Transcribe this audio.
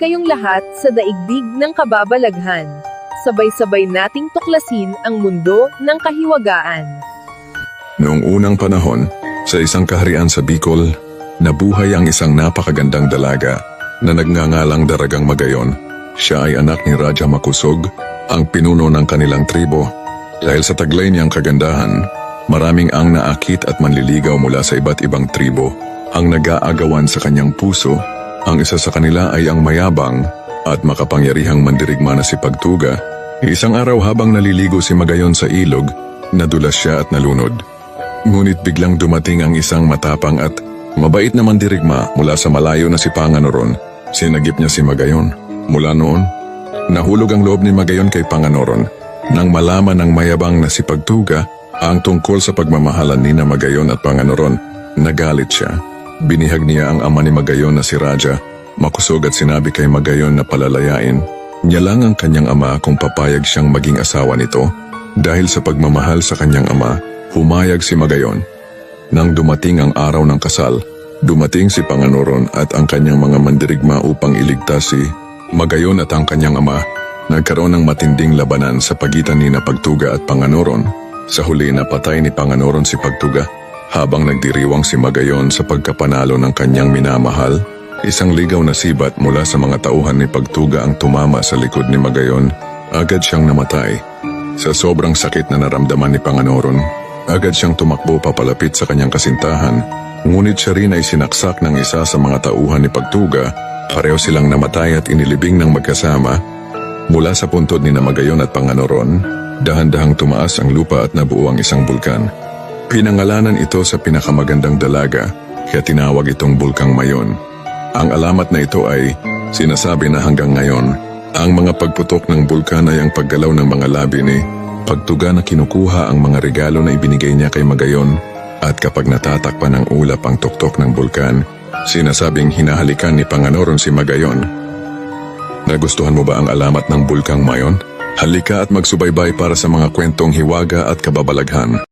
kayong lahat sa daigdig ng kababalaghan. Sabay-sabay nating tuklasin ang mundo ng kahiwagaan. Noong unang panahon, sa isang kaharian sa Bicol, nabuhay ang isang napakagandang dalaga na nagngangalang Daragang Magayon. Siya ay anak ni Raja Makusog, ang pinuno ng kanilang tribo. Dahil sa taglay niyang kagandahan, maraming ang naakit at manliligaw mula sa iba't ibang tribo. Ang nag-aagawan sa kanyang puso, ang isa sa kanila ay ang mayabang at makapangyarihang mandirigma na si Pagtuga. Isang araw habang naliligo si Magayon sa ilog, nadulas siya at nalunod. Ngunit biglang dumating ang isang matapang at mabait na mandirigma mula sa malayo na si Panganoron. Sinagip niya si Magayon. Mula noon, nahulog ang loob ni Magayon kay Panganoron nang malaman ng mayabang na si Pagtuga ang tungkol sa pagmamahalan ni na Magayon at Panganoron. Nagalit siya. Binihag niya ang ama ni Magayon na si Raja. Makusog at sinabi kay Magayon na palalayain. Niya lang ang kanyang ama kung papayag siyang maging asawa nito. Dahil sa pagmamahal sa kanyang ama, humayag si Magayon. Nang dumating ang araw ng kasal, dumating si Panganoron at ang kanyang mga mandirigma upang iligtas si Magayon at ang kanyang ama. Nagkaroon ng matinding labanan sa pagitan ni na Pagtuga at Panganoron. Sa huli napatay ni Panganoron si Pagtuga habang nagdiriwang si Magayon sa pagkapanalo ng kanyang minamahal. Isang ligaw na sibat mula sa mga tauhan ni Pagtuga ang tumama sa likod ni Magayon. Agad siyang namatay. Sa sobrang sakit na naramdaman ni Panganoron, agad siyang tumakbo papalapit sa kanyang kasintahan. Ngunit siya rin ay sinaksak ng isa sa mga tauhan ni Pagtuga. Pareho silang namatay at inilibing ng magkasama. Mula sa puntod ni Namagayon at Panganoron, dahan-dahang tumaas ang lupa at nabuo ang isang bulkan. Pinangalanan ito sa pinakamagandang dalaga, kaya tinawag itong Bulkang Mayon. Ang alamat na ito ay sinasabi na hanggang ngayon, ang mga pagputok ng bulkan ay ang paggalaw ng mga labi ni Pagtuga na kinukuha ang mga regalo na ibinigay niya kay Magayon at kapag natatakpan ng ulap ang tuktok ng bulkan, sinasabing hinahalikan ni Panganoron si Magayon. Nagustuhan mo ba ang alamat ng Bulkang Mayon? Halika at magsubaybay para sa mga kwentong hiwaga at kababalaghan.